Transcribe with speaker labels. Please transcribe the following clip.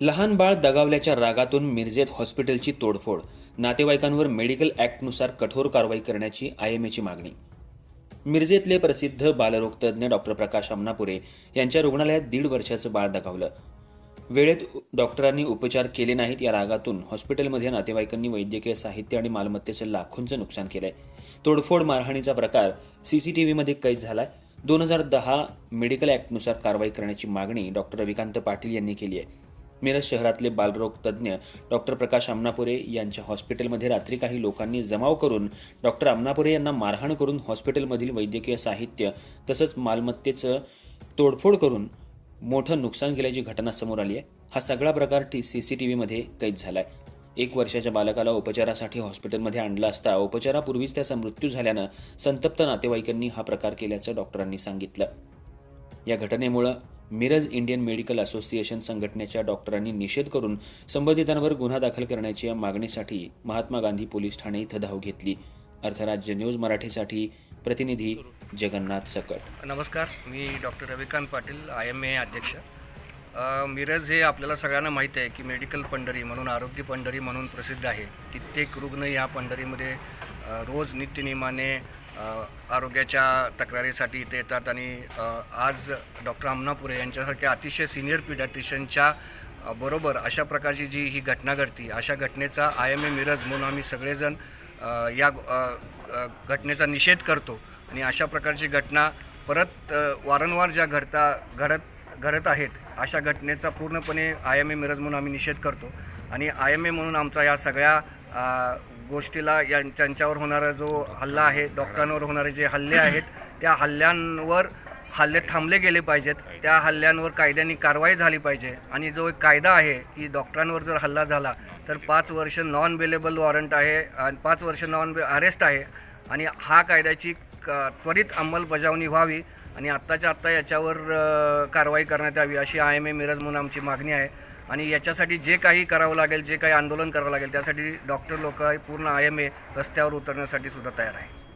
Speaker 1: लहान बाळ दगावल्याच्या रागातून मिरजेत हॉस्पिटलची तोडफोड. नातेवाईकांवर मेडिकल ॲक्टनुसार कठोर कारवाई करण्याची आयएमएची मागणी. मिरजेतले प्रसिद्ध बालरोगतज्ञ डॉक्टर प्रकाश अमनापुरे यांच्या रुग्णालयात दीड वर्षाचं बाळ दगावलं. वेळेत डॉक्टरांनी उपचार केले नाहीत या रागातून हॉस्पिटलमध्ये नातेवाईकांनी वैद्यकीय साहित्य आणि मालमत्तेचं लाखोंचं नुकसान केलंय. तोडफोड मारहाणीचा प्रकार सीसीटीव्हीमध्ये कैद झालाय. दोन हजार दहा मेडिकल ॲक्टनुसार कारवाई करण्याची मागणी डॉक्टर रविकांत पाटील यांनी केली आहे. मिरज शहरातले बालरोग तज्ज्ञ डॉक्टर प्रकाश अमनापुरे यांच्या हॉस्पिटलमध्ये रात्री काही लोकांनी जमाव करून डॉक्टर अमनापुरे यांना मारहाण करून हॉस्पिटलमधील वैद्यकीय साहित्य तसंच मालमत्तेचं तोडफोड करून मोठं नुकसान केल्याची घटना समोर आली आहे. हा सगळा प्रकार टी सी सी टी व्हीमध्ये कैद झाला आहे एक वर्षाच्या बालकाला उपचारासाठी हॉस्पिटलमध्ये आणलं असता उपचारापूर्वीच त्याचा मृत्यू झाल्यानं संतप्त नातेवाईकांनी हा प्रकार केल्याचं डॉक्टरांनी सांगितलं. या घटनेमुळं मिरज इंडियन मेडिकल असोसिएशन संघटनेच्या डॉक्टरांनी निषेध करून संबंधितांवर गुन्हा दाखल करण्याची या मागणीसाठी महात्मा गांधी पोलीस ठाणे इथं धाव घेतली. अर्थराज्य न्यूज मराठीसाठी प्रतिनिधी जगन्नाथ सकट.
Speaker 2: नमस्कार मी doctor Ravikant Patil I M A अध्यक्ष. मिरज हे आपल्याला सगळ्यांना माहीत आहे की मेडिकल पंढरी म्हणून आरोग्य पंढरी म्हणून प्रसिद्ध आहे. कित्येक रुग्ण या पंढरीमध्ये रोज नित्यनियमाने आरोग्याच्या तक्रारीसाठी इथे येतात आणि आज डॉक्टर अमनापुरे यांच्यासारख्या अतिशय सिनियर पिडॅट्रिशियनच्या बरोबर अशा प्रकारची जी ही घटना घडती अशा घटनेचा आय एम ए मिरज म्हणून आम्ही सगळेजण या घटनेचा निषेध करतो आणि अशा प्रकारची घटना परत वारंवार ज्या घडता घडत घडत आहेत अशा घटनेचा पूर्णपणे आय एम ए मिरज म्हणून आम्ही निषेध करतो. आणि आय एम ए म्हणून आमचा या सगळ्या गोष्टीला या त्यांच्यावर होणारा जो हल्ला आहे डॉक्टरांवर होणारे जे हल्ले आहेत त्या हल्ल्यांवर हल्ले थांबले गेले पाहिजेत. त्या हल्ल्यांवर कायद्याने कारवाई झाली पाहिजे. आणि जो एक कायदा आहे की डॉक्टरांवर जर हल्ला झाला तर पाच वर्ष नॉन बेलेबल वॉरंट आहे आणि पाच वर्ष नॉन बे अरेस्ट आहे. आणि हा कायद्याची क त्वरित अंमलबजावणी व्हावी आणि आत्ताच्या आत्ता याच्यावर कारवाई करण्यात यावी अशी आय एम ए मिरज म्हणून आमची मागणी आहे. आणि याच्यासाठी जे काही करावं लागेल जे काही आंदोलन करावं लागेल त्यासाठी डॉक्टर लोक पूर्ण आय एम ए रस्त्यावर उतरण्यासाठी सुद्धा तयार आहे